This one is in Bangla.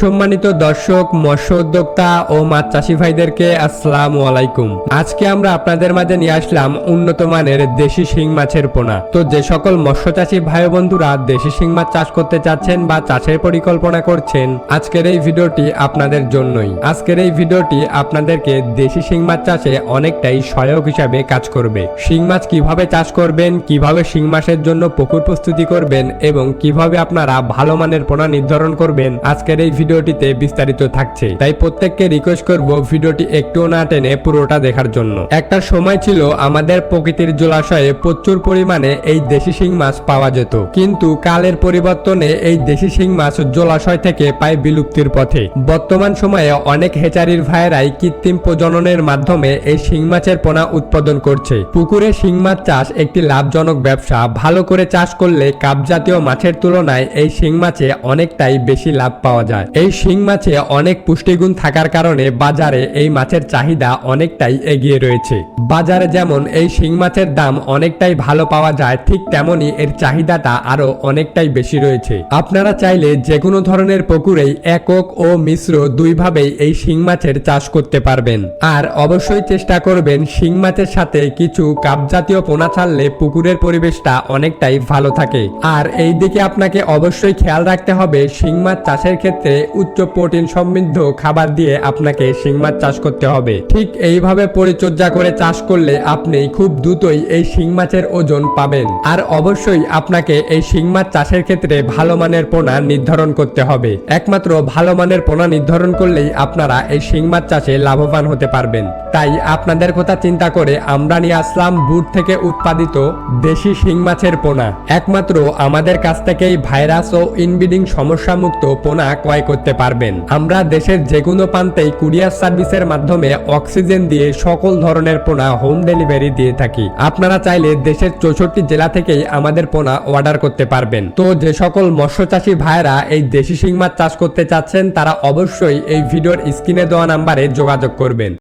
সম্মানিত দর্শক, মৎস্য উদ্যোক্তা ও মাছ চাষি ভাইদেরকে আসসালামু আলাইকুম। আজকে আমরা আপনাদের মাঝে নিয়ে আসলাম উন্নত মানের দেশি শিং মাছের পোনা। তো যে সকল মৎস্য চাষি ভাই বন্ধুরা দেশি শিং মাছ চাষ করতে চাচ্ছেন বা চাষের পরিকল্পনা করছেন, আজকের এই ভিডিওটি আপনাদের জন্যই। আজকের এই ভিডিওটি আপনাদেরকে দেশি শিং মাছ চাষে অনেকটাই সহায়ক হিসাবে কাজ করবে। শিং মাছ কীভাবে চাষ করবেন, কীভাবে শিং মাছের জন্য পুকুর প্রস্তুতি করবেন এবং কীভাবে আপনারা ভালো মানের পোনা নির্ধারণ করবেন, আজকের এই ভিডিওটিতে বিস্তারিত থাকছে। তাই প্রত্যেককে রিকোয়েস্ট করব ভিডিওটি একটুও না টেনে পুরোটা দেখার জন্য। একটা সময় ছিল আমাদের প্রকৃতির জলাশয়ে প্রচুর পরিমাণে এই দেশি শিং মাছ পাওয়া যেত। কিন্তু কালের পরিবর্তনে এই দেশি শিং মাছ জলাশয় থেকে প্রায় বিলুপ্তির পথে। বর্তমান সময়ে অনেক হেচারির ভাইয়েরাই কৃত্রিম প্রজননের মাধ্যমে এই শিং মাছের পোনা উৎপাদন করছে। পুকুরে শিং মাছ চাষ একটি লাভজনক ব্যবসা। ভালো করে চাষ করলে কাপ জাতীয় মাছের তুলনায় এই শিং মাছে অনেকটাই বেশি লাভ পাওয়া যায়। এই শিং মাছে অনেক পুষ্টিগুণ থাকার কারণে বাজারে এই মাছের চাহিদা অনেকটাই এগিয়ে রয়েছে। বাজারে যেমন এই শিং মাছের দাম অনেকটাই ভালো পাওয়া যায়, ঠিক তেমনি এর চাহিদাটা আরও অনেকটাই বেশি রয়েছে। আপনারা চাইলে যে কোনো ধরনের পুকুরেই একক ও মিশ্র দুইভাবেই এই শিং মাছের চাষ করতে পারবেন। আর অবশ্যই চেষ্টা করবেন শিং মাছের সাথে কিছু কাপ জাতীয় পোনা ছাড়লে পুকুরের পরিবেশটা অনেকটাই ভালো থাকে। আর এই দিকে আপনাকে অবশ্যই খেয়াল রাখতে হবে, শিং মাছ চাষের ক্ষেত্রে উচ্চ প্রোটিন সমৃদ্ধ খাবার দিয়ে আপনাকে শিং মাছ চাষ করতে হবে। ঠিক এইভাবে পরিচর্যা করে চাষ করলে আপনি খুব দ্রুতই এই শিং মাছের ওজন পাবেন। আর অবশ্যই আপনাকে এই শিং মাছ চাষের ক্ষেত্রে ভালো মানের পোনা নির্ধারণ করতে হবে। একমাত্র ভালো মানের পোনা নির্ধারণ করলেই আপনারা এই শিং মাছ চাষে লাভবান হতে পারবেন। তাই আপনাদের কথা চিন্তা করে আমরা নিয়ে আসলাম বুট থেকে উৎপাদিত দেশি শিং মাছের পোনা। একমাত্র আমাদের কাছ থেকেই ভাইরাস ও ইনব্রিডিং সমস্যা মুক্ত পোনা ক্রয় করতে পারবেন। আমরা দেশের যে কোনো প্রান্তেই কুরিয়ার সার্ভিসের মাধ্যমে অক্সিজেন দিয়ে সকল ধরনের পোনা হোম ডেলিভারি দিয়ে থাকি। আপনারা চাইলে দেশের চৌষট্টি জেলা থেকেই আমাদের পোনা অর্ডার করতে পারবেন। তো যে সকল মৎস্য চাষী ভাইয়েরা এই দেশি শিং মাছ চাষ করতে চাচ্ছেন, তারা অবশ্যই এই ভিডিওর স্ক্রিনে দেওয়া নাম্বারে যোগাযোগ করবেন।